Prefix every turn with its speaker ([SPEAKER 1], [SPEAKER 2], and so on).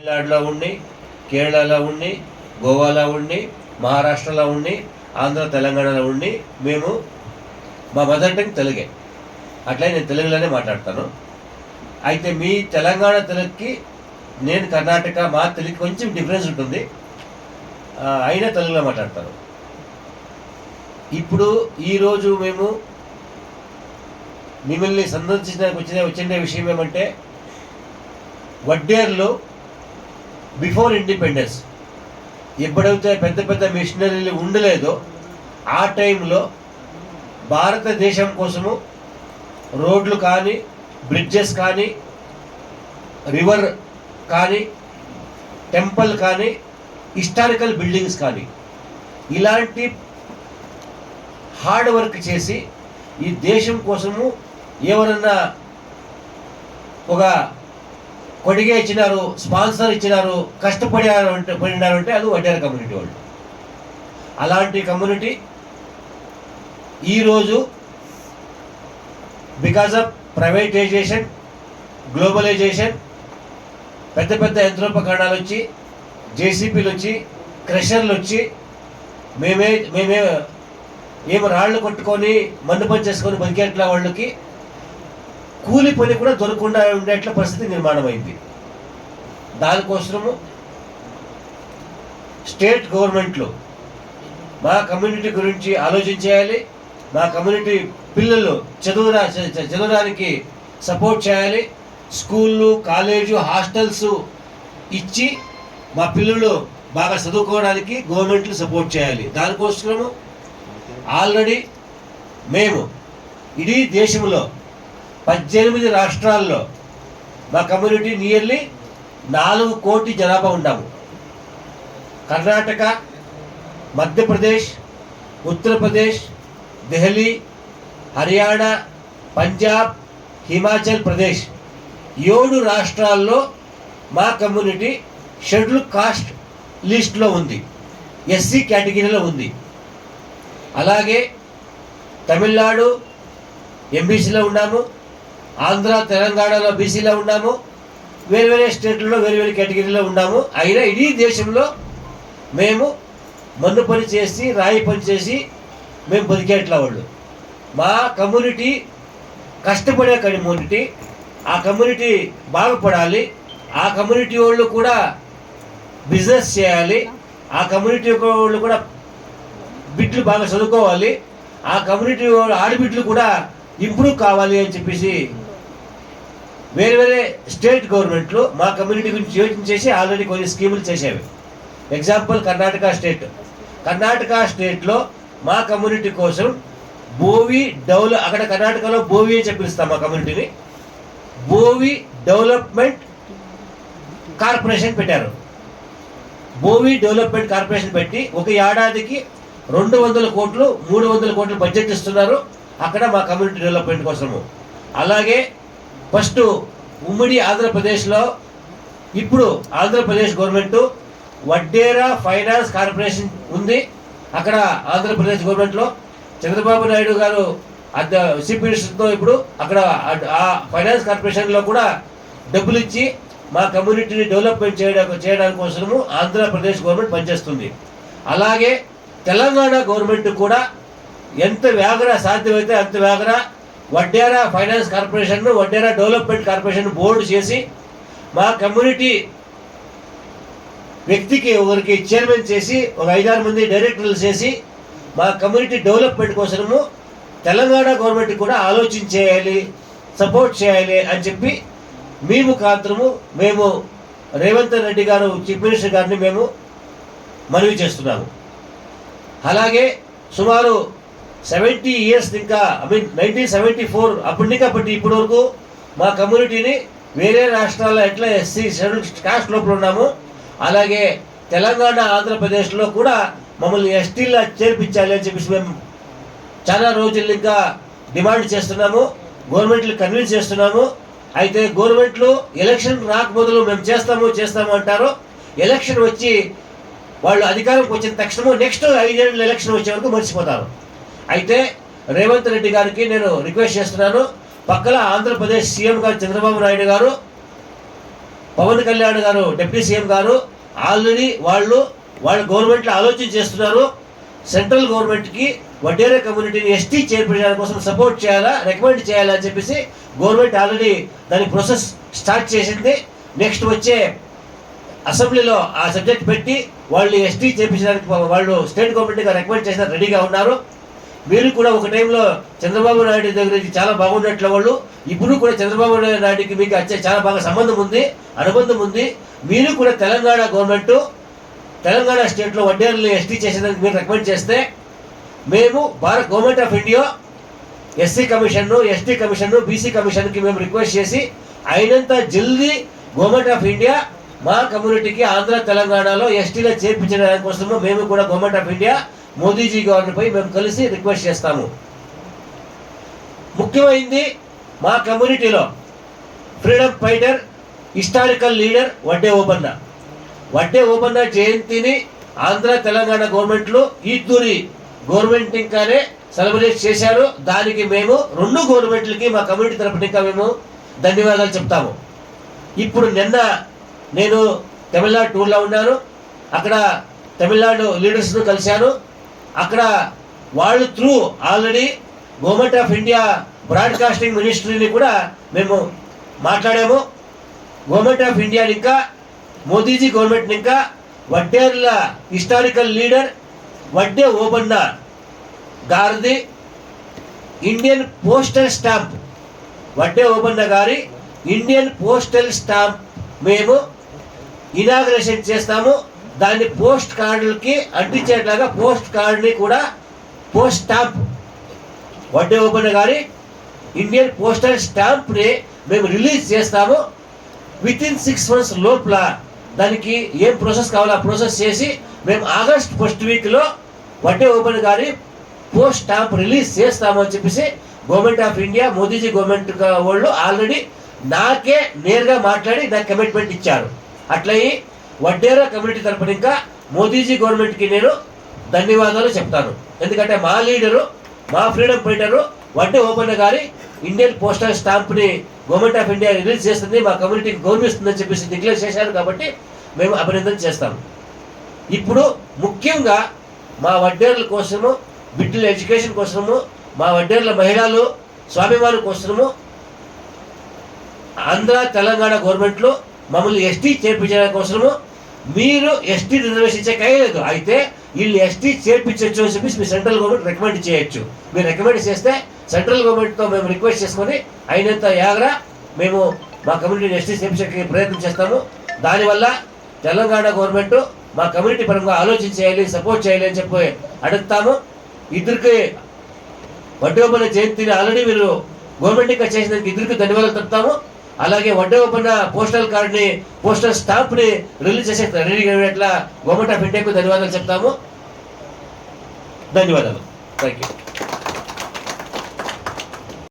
[SPEAKER 1] తమిళనాడులో ఉండి కేరళలో ఉండి గోవాలో ఉండి మహారాష్ట్రలో ఉండి ఆంధ్ర తెలంగాణలో ఉండి మేము మా మదర్ టంగ్ తెలుగే. అట్లే నేను తెలుగులోనే మాట్లాడతాను. అయితే మీ తెలంగాణ తెలుగుకి నేను కర్ణాటక మా తెలుగు కొంచెం డిఫరెన్స్ ఉంటుంది. అయినా తెలుగులో మాట్లాడతాను. ఇప్పుడు ఈరోజు మేము మిమ్మల్ని సందర్శించడానికి వచ్చిన వచ్చిన విషయం ఏమంటే వడ్డేర్లో బిఫోర్ ఇండిపెండెన్స్. ఎప్పుడైతే పెద్ద పెద్ద మిషనరీలు ఉండలేదో ఆ టైంలో భారతదేశం కోసము రోడ్లు కానీ బ్రిడ్జెస్ కానీ రివర్ కానీ టెంపుల్ కానీ హిస్టారికల్ బిల్డింగ్స్ కానీ ఇలాంటి హార్డ్ వర్క్ చేసి ఈ దేశం కోసము ఎవరన్నా ఒక కొడిగే ఇచ్చినారు స్పాన్సర్ ఇచ్చినారు కష్టపడారు అంటే పడినారు అంటే అది వడ్డేర కమ్యూనిటీ వాళ్ళు. అలాంటి కమ్యూనిటీ ఈరోజు బికాజ్ ఆఫ్ ప్రైవేటైజేషన్ గ్లోబలైజేషన్ పెద్ద పెద్ద యంత్రోపకరణాలు వచ్చి జేసీపీలు వచ్చి క్రషర్లు వచ్చి మేమే మేమే ఏమి రాళ్ళు కొట్టుకొని మన్ను పని చేసుకొని బతికేట్ల వాళ్ళకి కూలి పని కూడా దొరకకుండా ఉండేట్ల పరిస్థితి నిర్మాణం అయింది. దానికోసము స్టేట్ గవర్నమెంట్లు మా కమ్యూనిటీ గురించి ఆలోచించేయాలి మా కమ్యూనిటీ పిల్లలు చదువురా చ- చదవడానికి సపోర్ట్ చేయాలి స్కూళ్ళు కాలేజు హాస్టల్స్ ఇచ్చి మా పిల్లలు బాగా చదువుకోవడానికి గవర్నమెంట్లు సపోర్ట్ చేయాలి. దానికోసము ఆల్రెడీ మేము ఇడీ దేశంలో పద్దెనిమిది రాష్ట్రాల్లో మా కమ్యూనిటీ నియర్లీ నాలుగు కోటి జనాభా ఉన్నాము కర్ణాటక మధ్యప్రదేశ్ ఉత్తరప్రదేశ్ దెహలీ హర్యానా పంజాబ్ హిమాచల్ ప్రదేశ్ ఏడు రాష్ట్రాల్లో మా కమ్యూనిటీ షెడ్యూల్ కాస్ట్ లిస్ట్లో ఉంది. ఎస్సీ కేటగిరీలో ఉంది. అలాగే తమిళనాడు ఎంబీసీలో ఉన్నాము. ఆంధ్ర తెలంగాణలో బీసీలో ఉన్నాము వేరు వేరే స్టేట్లలో వేరు వేరే కేటగిరీలో ఉన్నాము. అయినా ఇడీ దేశంలో మేము మన్ను పని చేసి రాయి పని చేసి మేము బతికేట్ల వాళ్ళు. మా కమ్యూనిటీ కష్టపడే కమ్యూనిటీ ఆ కమ్యూనిటీ బాగుపడాలి ఆ కమ్యూనిటీ వాళ్ళు కూడా బిజినెస్ చేయాలి ఆ కమ్యూనిటీ వాళ్ళు కూడా బిడ్లు బాగా చదువుకోవాలి ఆ కమ్యూనిటీ వాళ్ళ ఆడబిడ్లు కూడా ఇంప్రూవ్ కావాలి అని చెప్పేసి వేరే వేరే స్టేట్ గవర్నమెంట్లు మా కమ్యూనిటీ గురించి యోచించేసి ఆల్రెడీ కొన్ని స్కీములు చేసేవి. Example Karnataka state. కర్ణాటక స్టేట్లో మా కమ్యూనిటీ కోసం బోవి డెవలప్ అక్కడ కర్ణాటకలో బోవి అని చెప్పిస్తాం మా కమ్యూనిటీని. బోవి డెవలప్మెంట్ కార్పొరేషన్ పెట్టారు. బోవి డెవలప్మెంట్ కార్పొరేషన్ పెట్టి ఒక ఏడాదికి రెండు వందల కోట్లు మూడు వందల కోట్లు బడ్జెట్ ఇస్తున్నారు అక్కడ మా కమ్యూనిటీ డెవలప్మెంట్ కోసము. అలాగే ఫస్ట్ ఉమ్మడి ఆంధ్రప్రదేశ్లో ఇప్పుడు Andhra Pradesh government Vaddera finance corporation ఉంది. అక్కడ ఆంధ్రప్రదేశ్ గవర్నమెంట్లో చంద్రబాబు నాయుడు గారు అద్ద చీఫ్ మినిస్టర్తో ఇప్పుడు అక్కడ ఆ- ఫైనాన్స్ కార్పొరేషన్లో కూడా డబ్బులు ఇచ్చి మా కమ్యూనిటీని డెవలప్మెంట్ చేయడానికి చేయడానికి కోసము ఆంధ్రప్రదేశ్ గవర్నమెంట్ పనిచేస్తుంది. అలాగే తెలంగాణ గవర్నమెంట్ కూడా ఎంత వేగన సాధ్యమైతే అంత వేగన Vaddera finance corporation Vaddera development corporation board చేసి మా కమ్యూనిటీ వ్యక్తికి ఒకరికి చైర్మన్ చేసి ఒక ఐదారు మంది డైరెక్టర్లు చేసి మా కమ్యూనిటీ డెవలప్మెంట్ కోసము తెలంగాణ గవర్నమెంట్ కూడా ఆలోచించేయాలి సపోర్ట్ చేయాలి అని చెప్పి మేము కాత్రము మేము రేవంత్ రెడ్డి గారు చీఫ్ మినిస్టర్ గారిని మేము మనవి చేస్తున్నాము. అలాగే సుమారు సెవెంటీ ఇయర్స్ ఇంకా I mean nineteen seventy four అప్పటి నుంచి అప్పటి ఇప్పటి వరకు మా కమ్యూనిటీని వేరే రాష్ట్రాల్లో ఎట్లా ఎస్సీ షెడ్యూల్ కాస్ట్ లోపల ఉన్నాము అలాగే తెలంగాణ ఆంధ్రప్రదేశ్లో కూడా మమ్మల్ని ఎస్టీలా చేర్పించాలి అని చెప్పేసి మేము చాలా రోజులు ఇంకా డిమాండ్ చేస్తున్నాము గవర్నమెంట్లు కన్విన్స్ చేస్తున్నాము అయితే గవర్నమెంట్లు ఎలక్షన్ రాకబోదులు మేము చేస్తాము చేస్తాము అంటారు ఎలక్షన్ వచ్చి వాళ్ళు అధికారంకి వచ్చిన తక్షణము నెక్స్ట్ ఐదేళ్ళు ఎలక్షన్ వచ్చే వరకు మర్చిపోతారు. అయితే రేవంత్ రెడ్డి గారికి నేను రిక్వెస్ట్ చేస్తున్నాను. పక్కన ఆంధ్రప్రదేశ్ సీఎం గారు చంద్రబాబు నాయుడు గారు పవన్ కళ్యాణ్ గారు డిప్యూటీ సీఎం గారు ఆల్రెడీ వాళ్ళు వాళ్ళ గవర్నమెంట్లో ఆలోచన చేస్తున్నారు. సెంట్రల్ గవర్నమెంట్కి వడ్డేరే కమ్యూనిటీని ఎస్టీ చేర్పించడం కోసం సపోర్ట్ చేయాలా రికమెండ్ చేయాలా అని చెప్పేసి గవర్నమెంట్ ఆల్రెడీ దాని ప్రాసెస్ స్టార్ట్ చేసింది. నెక్స్ట్ వచ్చే అసెంబ్లీలో ఆ సబ్జెక్ట్ పెట్టి వాళ్ళు ఎస్టీ చేపించడానికి వాళ్ళు స్టేట్ గవర్నమెంట్గా రికమెండ్ చేసిన రెడీగా ఉన్నారు. మీరు కూడా ఒక టైంలో చంద్రబాబు నాయుడు దగ్గరికి చాలా బాగున్నట్లు వాళ్ళు ఇప్పుడు కూడా చంద్రబాబు నాయుడికి మీకు వచ్చే చాలా బాగా సంబంధం ఉంది అనుబంధం ఉంది. మీరు కూడా తెలంగాణ గవర్నమెంట్ తెలంగాణ స్టేట్లో వడ్డేర్లు ఎస్టీ చేసేదానికి మీరు రికమెండ్ చేస్తే మేము Bharat government of India SC కమిషన్ను ఎస్టీ కమిషన్ను బీసీ కమిషన్కి మేము రిక్వెస్ట్ చేసి అయినంత జల్దీ గవర్నమెంట్ ఆఫ్ ఇండియా మా కమ్యూనిటీకి ఆంధ్ర తెలంగాణలో ఎస్టీలో చేర్పించడానికి కోసము మేము కూడా గవర్నమెంట్ ఆఫ్ ఇండియా మోదీజీ గారిపై మేము కలిసి రిక్వెస్ట్ చేస్తాము ముఖ్యమైంది మా కమ్యూనిటీలో freedom fighter historical leader Vadde Obanna. Vadde Obanna జయంతిని ఆంధ్ర తెలంగాణ గవర్నమెంట్లు ఈద్దూరి గవర్నమెంట్ ఇంకానే సెలబ్రేట్ చేశారు. దానికి మేము రెండు గవర్నమెంట్లకి మా కమ్యూనిటీ తరపున ఇంకా మేము ధన్యవాదాలు చెప్తాము. ఇప్పుడు నిన్న నేను తమిళనాడు టూర్లో ఉన్నాను. అక్కడ తమిళనాడు లీడర్స్ను కలిశాను. అక్కడ వాళ్ళు through already government of India broadcasting మినిస్ట్రీని కూడా మేము మాట్లాడాము. గవర్నమెంట్ ఆఫ్ ఇండియాని ఇంకా మోదీజీ గవర్నమెంట్ని ఇంకా వడ్డేర్ల హిస్టారికల్ లీడర్ వడ్డే ఓబన్న గారిది Indian postal stamp Vadde Obanna గారి ఇండియన్ పోస్టల్ స్టాంప్ మేము ఇనాగ్రేషన్ చేస్తాము. దాన్ని పోస్ట్ కార్డులకి అంటించేట్లాగా పోస్ట్ కార్డుని కూడా పోస్ట్ స్టాంప్. వడ్డే ఓపెన్ గారి ఇండియన్ పోస్టల్ స్టాంప్ని మేము రిలీజ్ చేస్తాము. విత్ ఇన్ సిక్స్ మంత్స్ లోపల దానికి ఏం ప్రాసెస్ కావాలో ఆ ప్రాసెస్ చేసి మేము ఆగస్ట్ ఫస్ట్ వీక్లో వడ్డే ఓపెన్ గారి పోస్ట్ స్టాంప్ రిలీజ్ చేస్తాము అని చెప్పేసి government of India Modi ji government వాళ్ళు ఆల్రెడీ నాకే నేరుగా మాట్లాడి నాకు కమిట్మెంట్ ఇచ్చారు. అట్లయి వడ్డేరా కమ్యూనిటీ తరపున ఇంకా మోదీజీ గవర్నమెంట్కి నేను ధన్యవాదాలు చెప్తాను. ఎందుకంటే మా లీడరు మా ఫ్రీడమ్ ఫైటరు వడ్డే ఓపెన్ గారి ఇండియన్ పోస్టల్ స్టాంప్ని గవర్నమెంట్ ఆఫ్ ఇండియా రిలీజ్ చేస్తుంది మా కమ్యూనిటీకి గౌరవిస్తుందని చెప్పేసి డిక్లేర్ చేశారు కాబట్టి మేము అభినందన చేస్తాము ఇప్పుడు ముఖ్యంగా మా వడ్డేర్ల కోసము బిడ్డల ఎడ్యుకేషన్ కోసము మా వడ్డేర్ల మహిళలు స్వాభిమానుల కోసము ఆంధ్ర తెలంగాణ గవర్నమెంట్లు మమ్మల్ని ఎస్టీ చేర్పించడం కోసము మీరు ఎస్టీ రిజర్వేషన్ ఇచ్చే కయ్యలేదు అయితే వీళ్ళు ఎస్టీ చేర్పించవచ్చు అని చెప్పేసి మీ సెంట్రల్ గవర్నమెంట్ రికమెండ్ చేయొచ్చు. మీరు రికమెండ్ చేస్తే సెంట్రల్ గవర్నమెంట్తో మేము రిక్వెస్ట్ చేసుకొని అయినంత యాగరా మేము మా కమ్యూనిటీని ఎస్టీ చేర్పించే ప్రయత్నం చేస్తాము. దానివల్ల తెలంగాణ గవర్నమెంట్ మా కమ్యూనిటీ పరంగా ఆలోచన చేయాలి సపోర్ట్ చేయాలి అని చెప్పి అడుగుతాము. ఇద్దరికి వడ్డోపన జయంతిని ఆల్రెడీ మీరు గవర్నమెంట్ ఇంకా చేసినందుకు ఇద్దరికి ధన్యవాదాలు చెప్తాము అలాగే వడ్డవపన్న పోస్టల్ కార్డ్ని పోస్టల్ స్టాంప్ని రిలీజ్ చేసే రెడీగా గవర్నమెంట్ ఆఫ్ ఇండియాకు ధన్యవాదాలు చెప్తాము. ధన్యవాదాలు. Thank you